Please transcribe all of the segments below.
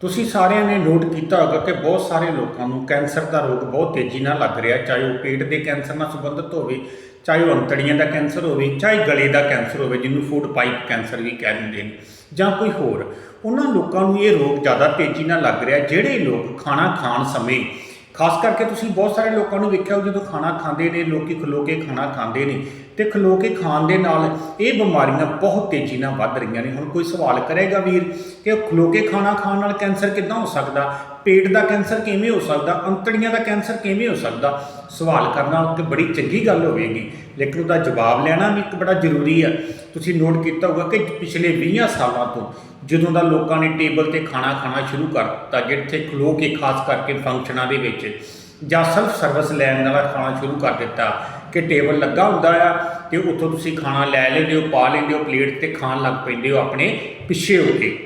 ਤੁਸੀਂ ਸਾਰਿਆਂ ਨੇ ਨੋਟ ਕੀਤਾ ਹੋਗਾ ਕਿ ਬਹੁਤ ਸਾਰੇ ਲੋਕਾਂ ਨੂੰ ਕੈਂਸਰ ਦਾ ਰੋਗ ਬਹੁਤ ਤੇਜ਼ੀ ਨਾਲ ਲੱਗ ਰਿਹਾ, ਚਾਹੇ ਉਹ ਪੇਟ ਦੇ ਕੈਂਸਰ ਨਾਲ ਸੰਬੰਧਿਤ ਹੋਵੇ, ਚਾਹੇ ਉਹ ਅੰਤੜੀਆਂ ਦਾ ਕੈਂਸਰ ਹੋਵੇ, ਚਾਹੇ ਗਲੇ ਦਾ ਕੈਂਸਰ ਹੋਵੇ, ਜਿਹਨੂੰ ਫੂਡ ਪਾਈਪ ਕੈਂਸਰ ਵੀ ਕਹਿ ਦਿੰਦੇ ਨੇ, ਜਾਂ ਕੋਈ ਹੋਰ। ਉਹਨਾਂ ਲੋਕਾਂ ਨੂੰ ਇਹ ਰੋਗ ਜ਼ਿਆਦਾ ਤੇਜ਼ੀ ਨਾਲ ਲੱਗ ਰਿਹਾ, ਜਿਹੜੇ ਲੋਕ ਖਾਣਾ ਖਾਣ ਸਮੇਂ ਖਾਸ ਕਰਕੇ ਤੁਸੀਂ ਬਹੁਤ ਸਾਰੇ ਲੋਕਾਂ ਨੂੰ ਵੇਖਿਆ ਹੋ ਜਦੋਂ ਖਾਣਾ ਖਾਂਦੇ ਨੇ, ਲੋਕੀ ਖਲੋ ਕੇ ਖਾਣਾ ਖਾਂਦੇ ਨੇ ਤੇ ਖਲੋ ਕੇ ਖਾਣ ਦੇ ਨਾਲ ਇਹ ਬਿਮਾਰੀਆਂ ਬਹੁਤ ਤੇਜ਼ੀ ਨਾਲ ਵੱਧ ਰਹੀਆਂ ਨੇ। ਹੁਣ ਕੋਈ ਸਵਾਲ ਕਰੇਗਾ ਵੀਰ ਕਿ ਖਲੋ ਕੇ ਖਾਣਾ ਖਾਣ ਨਾਲ ਕੈਂਸਰ ਕਿੱਦਾਂ ਹੋ ਸਕਦਾ? ਪੇਟ ਦਾ ਕੈਂਸਰ ਕਿਵੇਂ ਹੋ ਸਕਦਾ, ਅੰਤੜੀਆਂ ਦਾ ਕੈਂਸਰ ਕਿਵੇਂ ਹੋ ਸਕਦਾ? ਸਵਾਲ ਕਰਨਾ ਤੇ ਬੜੀ ਚੰਗੀ ਗੱਲ ਹੋਵੇਗੀ। ਲੇਕਿਨ ਉਹਦਾ ਜਵਾਬ ਲੈਣਾ ਵੀ ਇੱਕ ਬੜਾ ਜ਼ਰੂਰੀ ਹੈ ਤੁਸੀਂ ਨੋਟ ਕੀਤਾ ਹੋਊਗਾ ਕਿ ਪਿਛਲੇ 20 ਸਾਲਾਂ ਤੋਂ ਜਦੋਂ ਦਾ ਲੋਕਾਂ ਨੇ ਟੇਬਲ ਤੇ ਖਾਣਾ ਖਾਣਾ ਸ਼ੁਰੂ ਕਰ ਦਿੱਤਾ ਜਿੱਥੇ ਖਲੋ ਕੇ ਖਾਸ ਕਰਕੇ ਫੰਕਸ਼ਨਾਂ ਦੇ ਵਿੱਚ, ਜਾਂ ਸੈਲਫ ਸਰਵਿਸ ਲੈਣ ਵਾਲਾ ਖਾਣਾ ਸ਼ੁਰੂ ਕਰ ਦਿੱਤਾ, ਕਿ ਟੇਬਲ ਲੱਗਾ ਹੁੰਦਾ ਆ, ਤੇ ਉੱਥੋਂ ਤੁਸੀਂ ਖਾਣਾ ਲੈ ਲੈਂਦੇ ਹੋ, ਪਾ ਲੈਂਦੇ ਹੋ, ਪਲੇਟ ਤੇ ਖਾਣ ਲੱਗ ਪੈਂਦੇ ਹੋ ਆਪਣੇ ਪਿੱਛੇ ਹੋ ਕੇ।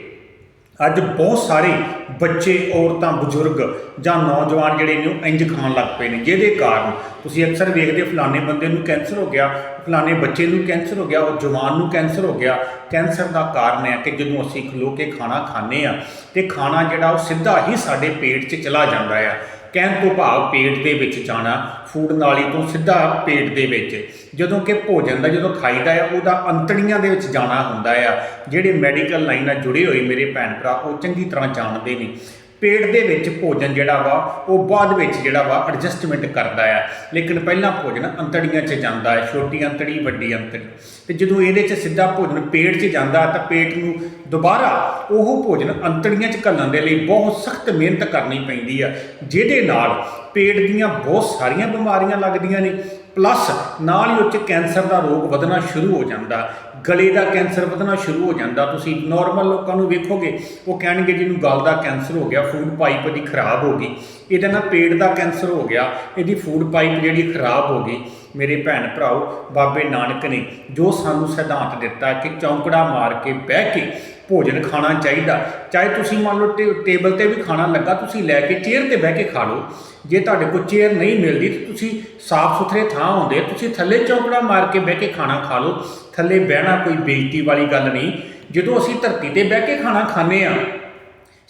ਅੱਜ ਬਹੁਤ ਸਾਰੇ ਬੱਚੇ, ਔਰਤਾਂ, ਬਜ਼ੁਰਗ ਜਾਂ ਨੌਜਵਾਨ ਜਿਹੜੇ ਨੇ ਉਹ ਇੰਜ ਖਾਣ ਲੱਗ ਪਏ ਨੇ। ਜਿਹਦੇ ਕਾਰਨ ਤੁਸੀਂ ਅਕਸਰ ਵੇਖਦੇ ਫਲਾਣੇ ਬੰਦੇ ਨੂੰ ਕੈਂਸਰ ਹੋ ਗਿਆ, ਫਲਾਣੇ ਬੱਚੇ ਨੂੰ ਕੈਂਸਰ ਹੋ ਗਿਆ, ਉਹ ਜਵਾਨ ਨੂੰ ਕੈਂਸਰ ਹੋ ਗਿਆ। ਕੈਂਸਰ ਦਾ ਕਾਰਨ ਹੈ ਕਿ ਜਦੋਂ ਅਸੀਂ ਖਲੋ ਕੇ ਖਾਣਾ ਖਾਂਦੇ ਆ ਤੇ ਖਾਣਾ ਜਿਹੜਾ ਉਹ ਸਿੱਧਾ ਹੀ ਸਾਡੇ ਪੇਟ 'ਚ ਚਲਾ ਜਾਂਦਾ ਆ। ਕਹਿਣ ਤੋਂ ਭਾਵ ਪੇਟ ਦੇ ਵਿੱਚ ਜਾਣਾ, ਫੂਡ ਨਾਲੀ ਤੋਂ ਸਿੱਧਾ ਪੇਟ ਦੇ ਵਿੱਚ। ਜਦੋਂ ਕਿ ਭੋਜਨ ਦਾ ਜਦੋਂ ਖਾਈਦਾ ਆ, ਉਹਦਾ ਅੰਤੜੀਆਂ ਦੇ ਵਿੱਚ ਜਾਣਾ ਹੁੰਦਾ ਆ। ਜਿਹੜੇ ਮੈਡੀਕਲ ਲਾਈਨ ਨਾਲ ਜੁੜੇ ਹੋਏ ਮੇਰੇ ਭੈਣ ਭਰਾ, ਉਹ ਚੰਗੀ ਤਰ੍ਹਾਂ ਜਾਣਦੇ ਨੇ। ਪੇਟ ਦੇ ਵਿੱਚ ਭੋਜਨ ਜਿਹੜਾ ਵਾ, ਉਹ ਬਾਅਦ ਵਿੱਚ ਜਿਹੜਾ ਵਾ ਐਡਜਸਟਮੈਂਟ ਕਰਦਾ ਆ। ਲੇਕਿਨ ਪਹਿਲਾਂ ਭੋਜਨ ਅੰਤੜੀਆਂ 'ਚ ਜਾਂਦਾ ਹੈ, ਛੋਟੀ ਅੰਤੜੀ, ਵੱਡੀ ਅੰਤੜੀ। ਤੇ ਜਦੋਂ ਇਹਦੇ 'ਚ ਸਿੱਧਾ ਭੋਜਨ ਪੇਟ 'ਚ ਜਾਂਦਾ, ਤਾਂ ਪੇਟ ਨੂੰ ਦੁਬਾਰਾ ਉਹ ਭੋਜਨ ਅੰਤੜੀਆਂ 'ਚ ਘੱਲਣ ਦੇ ਲਈ ਬਹੁਤ ਸਖਤ ਮਿਹਨਤ ਕਰਨੀ ਪੈਂਦੀ ਆ। ਜਿਹਦੇ ਨਾਲ ਪੇਟ ਦੀਆਂ ਬਹੁਤ ਸਾਰੀਆਂ ਬਿਮਾਰੀਆਂ ਲੱਗਦੀਆਂ ਨੇ ਪਲੱਸ ਨਾਲ ਹੀ ਉੱਚ ਕੈਂਸਰ ਦਾ ਰੋਗ ਵਧਣਾ ਸ਼ੁਰੂ ਹੋ ਜਾਂਦਾ। ਗਲੇ ਦਾ ਕੈਂਸਰ ਵਧਣਾ ਸ਼ੁਰੂ ਹੋ ਜਾਂਦਾ। ਤੁਸੀਂ ਨਾਰਮਲ ਲੋਕਾਂ ਨੂੰ ਵੇਖੋਗੇ, ਉਹ ਕਹਿਣਗੇ ਜਿਹਨੂੰ ਗਲ ਦਾ ਕੈਂਸਰ ਹੋ ਗਿਆ ਫੂਡ ਪਾਈਪ ਦੀ ਖਰਾਬ ਹੋ ਗਈ। ਇਹਦੇ ਨਾਲ ਪੇਟ ਦਾ ਕੈਂਸਰ ਹੋ ਗਿਆ, ਇਹਦੀ ਫੂਡ ਪਾਈਪ ਜਿਹੜੀ ਖਰਾਬ ਹੋ ਗਈ। ਮੇਰੇ ਭੈਣ ਭਰਾਓ, ਬਾਬੇ ਨਾਨਕ ਨੇ ਜੋ ਸਾਨੂੰ ਸਿਧਾਂਤ ਦਿੱਤਾ ਕਿ ਚੌਂਕੜਾ ਮਾਰ ਕੇ ਬਹਿ ਕੇ ਭੋਜਨ ਖਾਣਾ ਚਾਹੀਦਾ। ਚਾਹੇ ਤੁਸੀਂ ਮੰਨ ਲਓ ਟੇਬਲ ਤੇ ਵੀ ਖਾਣਾ ਲੱਗਾ, ਤੁਸੀਂ ਲੈ ਕੇ ਚੇਅਰ ਤੇ ਬਹਿ ਕੇ ਖਾ ਲਓ। ਜੇ ਤੁਹਾਡੇ ਕੋਲ ਚੇਅਰ ਨਹੀਂ ਮਿਲਦੀ, ਤਾਂ ਤੁਸੀਂ ਸਾਫ਼ ਸੁਥਰੇ ਥਾਂ ਆਉਂਦੇ ਤੁਸੀਂ ਥੱਲੇ ਚੌਂਕੜਾ ਮਾਰ ਕੇ ਬਹਿ ਕੇ ਖਾਣਾ ਖਾ ਲਓ। ਥੱਲੇ ਬਹਿਣਾ ਕੋਈ ਬੇਇੱਜ਼ਤੀ ਵਾਲੀ ਗੱਲ ਨਹੀਂ। ਜਦੋਂ ਅਸੀਂ ਧਰਤੀ ਤੇ ਬਹਿ ਕੇ ਖਾਣਾ ਖਾਂਦੇ ਆ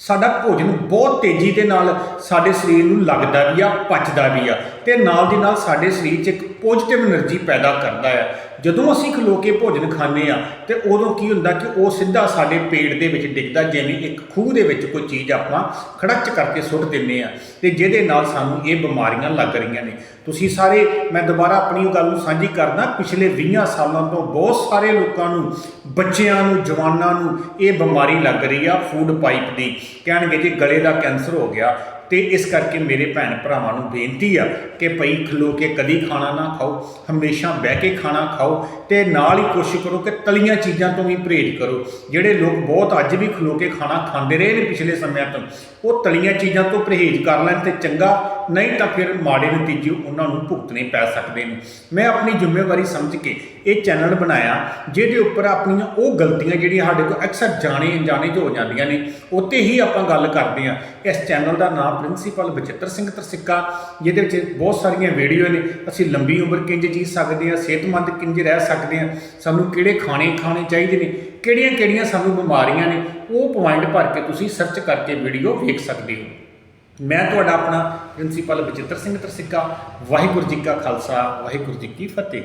ਸਾਡਾ ਭੋਜਨ ਬਹੁਤ ਤੇਜ਼ੀ ਦੇ ਨਾਲ ਸਾਡੇ ਸਰੀਰ ਨੂੰ ਲੱਗਦਾ ਵੀ ਆ, ਪਚਦਾ ਵੀ ਆ ਤੇ ਨਾਲ ਦੀ ਨਾਲ ਸਾਡੇ ਸਰੀਰ 'ਚ ਇੱਕ ਪੋਜ਼ਿਟਿਵ એનર્ਜੀ ਪੈਦਾ ਕਰਦਾ ਆ। ਜਦੋਂ ਅਸੀਂ ਖਲੋ ਕੇ ਭੋਜਨ ਖਾਂਦੇ ਆ, ਤੇ ਉਦੋਂ ਕੀ ਹੁੰਦਾ ਕਿ ਉਹ ਸਿੱਧਾ ਸਾਡੇ ਪੇਟ ਦੇ ਵਿੱਚ ਡਿੱਗਦਾ, ਜਿਵੇਂ ਇੱਕ ਖੂਹ ਦੇ ਵਿੱਚ ਕੋਈ ਚੀਜ਼ ਆਪਾਂ ਖੜੱਚ ਕਰਕੇ ਸੁੱਟ ਦਿੰਨੇ ਆ, ਤੇ ਜਿਹਦੇ ਨਾਲ ਸਾਨੂੰ ਇਹ ਬਿਮਾਰੀਆਂ ਲੱਗ ਰਹੀਆਂ ਨੇ। ਤੁਸੀਂ ਸਾਰੇ, ਮੈਂ ਦੁਬਾਰਾ ਆਪਣੀ ਉਹ ਗੱਲ ਨੂੰ ਸਾਂਝੀ ਕਰਦਾ, ਪਿਛਲੇ 20 ਸਾਲਾਂ ਤੋਂ ਬਹੁਤ ਸਾਰੇ ਲੋਕਾਂ ਨੂੰ, ਬੱਚਿਆਂ ਨੂੰ, ਜਵਾਨਾਂ ਨੂੰ ਇਹ ਬਿਮਾਰੀ ਲੱਗ ਰਹੀ ਆ, ਫੂਡ ਪਾਈਪ ਦੀ। ਕਹਿਣਗੇ ਜੀ, ਗਲੇ ਦਾ ਕੈਂਸਰ ਹੋ ਗਿਆ ਤੇ ਇਸ ਕਰਕੇ ਮੇਰੇ ਭੈਣ ਭਰਾਵਾਂ ਨੂੰ ਬੇਨਤੀ ਆ ਕਿ ਭਈ ਖਲੋ ਕੇ ਕਦੀ ਖਾਣਾ ਨਾ ਖਾਓ, ਹਮੇਸ਼ਾ ਬਹਿ ਕੇ ਖਾਣਾ ਖਾਓ ਤੇ ਨਾਲ ਹੀ ਕੋਸ਼ਿਸ਼ ਕਰੋ ਕਿ ਤਲੀਆਂ ਚੀਜ਼ਾਂ ਤੋਂ ਵੀ ਪਰਹੇਜ਼ ਕਰੋ। ਜਿਹੜੇ ਲੋਕ ਬਹੁਤ ਅੱਜ ਵੀ ਖਲੋ ਕੇ ਖਾਣਾ ਖਾਂਦੇ ਰਹੇ ਨੇ ਪਿਛਲੇ ਸਮਿਆਂ ਤੋਂ, ਉਹ ਤਲੀਆਂ ਚੀਜ਼ਾਂ ਤੋਂ ਪਰਹੇਜ਼ ਕਰ ਲੈਣ ਤੇ ਚੰਗਾ ਨਹੀਂ ਤਾਂ ਫਿਰ ਮਾੜੇ ਨਤੀਜੇ ਉਹਨਾਂ ਨੂੰ ਭੁਗਤਣੇ ਪੈ ਸਕਦੇ ਨੇ। ਮੈਂ ਆਪਣੀ ਜ਼ਿੰਮੇਵਾਰੀ ਸਮਝ ਕੇ ਇਹ ਚੈਨਲ ਬਣਾਇਆ, ਜਿਹਦੇ ਉੱਪਰ ਆਪਣੀਆਂ ਉਹ ਗਲਤੀਆਂ ਜਿਹੜੀਆਂ ਸਾਡੇ ਕੋਲ ਅਕਸਰ ਜਾਣੇ ਅਣਜਾਣੇ 'ਚ ਹੋ ਜਾਂਦੀਆਂ ਨੇ ਉੱਤੇ ਹੀ ਆਪਾਂ ਗੱਲ ਕਰਦੇ ਹਾਂ। ਇਸ ਚੈਨਲ ਦਾ ਨਾਮ ਪ੍ਰਿੰਸੀਪਲ ਬਚਿੱਤਰ ਸਿੰਘ ਤਰਸਿੱਕਾ, ਜਿਹਦੇ ਵਿੱਚ ਬਹੁਤ ਸਾਰੀਆਂ ਵੀਡੀਓ ਨੇ। ਅਸੀਂ ਲੰਬੀ ਉਮਰ ਕਿੰਜ ਜੀ ਸਕਦੇ ਹਾਂ, ਸਿਹਤਮੰਦ ਕਿੰਜ ਰਹਿ ਸਕਦੇ ਹਾਂ, ਸਾਨੂੰ ਕਿਹੜੇ ਖਾਣੇ ਖਾਣੇ ਚਾਹੀਦੇ ਨੇ ਕਿਹੜੀਆਂ ਕਿਹੜੀਆਂ ਸਾਨੂੰ ਬਿਮਾਰੀਆਂ ਨੇ, ਉਹ ਪੁਆਇੰਟ ਭਰ ਕੇ ਤੁਸੀਂ ਸਰਚ ਕਰਕੇ ਵੀਡੀਓ ਵੇਖ ਸਕਦੇ ਹੋ। ਮੈਂ ਤੁਹਾਡਾ ਆਪਣਾ ਪ੍ਰਿੰਸੀਪਲ ਬਚਿੱਤਰ ਸਿੰਘ ਤਰਸਿੱਕਾ, ਵਾਹਿਗੁਰੂ ਜੀ ਕਾ ਖਾਲਸਾ, ਵਾਹਿਗੁਰੂ ਜੀ ਕੀ ਫਤਿਹ।